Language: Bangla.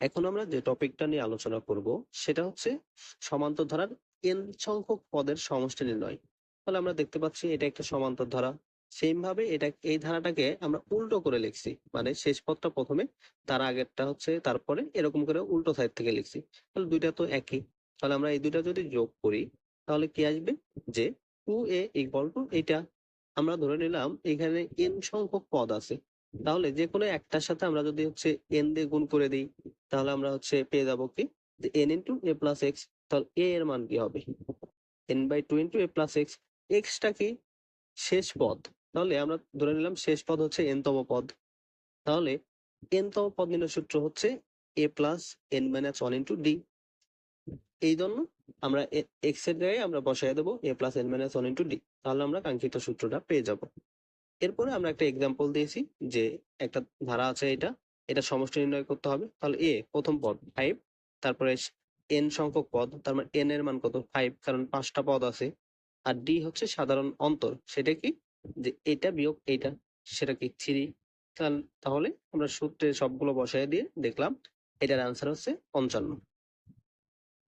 এখন আমরা যে টপিকটা নিয়ে আলোচনা করব, সেটা হচ্ছে সমান্তর ধারার এন সংখ্যক পদের সমষ্টি নির্ণয়। তাহলে আমরা দেখতে পাচ্ছি এটা একটা সমান্তর ধারা ভাবে এটা, এই ধারাটাকে আমরা উল্টো করে লিখছি। মানে শেষ পদটা প্রথমে, তার আগেরটা হচ্ছে তারপরে এরকম করে উল্টো সাইড থেকে লিখছি। তাহলে দুইটা তো একই। তাহলে আমরা এই দুইটা যদি যোগ করি, তাহলে কি আসবে? যে টু এ ইকুয়াল টু এটা আমরা ধরে নিলাম এখানে এন সংখ্যক পদ আছে। তাহলে যে কোনো একটার সাথে আমরা যদি হচ্ছে এন দিয়ে গুণ করে দিই তাহলে আমরা হচ্ছে পেয়ে যাব কি? N into a plus x তাহলে এ এর মান কি হবে? N by two into a plus x extra কি? শেষ পদ। তাহলে আমরা ধরে নিলাম শেষ পদ হচ্ছে এন তম পদ। তাহলে এন তম পদ নির্ণয় সূত্র হচ্ছে a plus n minus one into d এই জন্য আমরা এক্সের জায়গায় আমরা বসাই দেবো a plus n minus one into d তাহলে আমরা কাঙ্ক্ষিত সূত্রটা পেয়ে যাব। এরপরে আমরা একটা এক্সাম্পল দিয়েছি যে একটা ধারা আছে এটা। এটা সমষ্টি নির্ণয় করতে হবে। তাহলে এ প্রথম পদ ফাইভ তারপরে এন সংখ্যক পদ, তার মানে এন এর মান কত? ফাইভ কারণ পাঁচটা পদ আছে। আর ডি হচ্ছে সাধারণ অন্তর। সেটা কি? যে এটা বিয়োগ এইটা, সেটা কি থ্রি তাহলে আমরা সূত্রে সবগুলো বসাই দিয়ে দেখলাম। এটার আনসার হচ্ছে পঞ্চান্ন।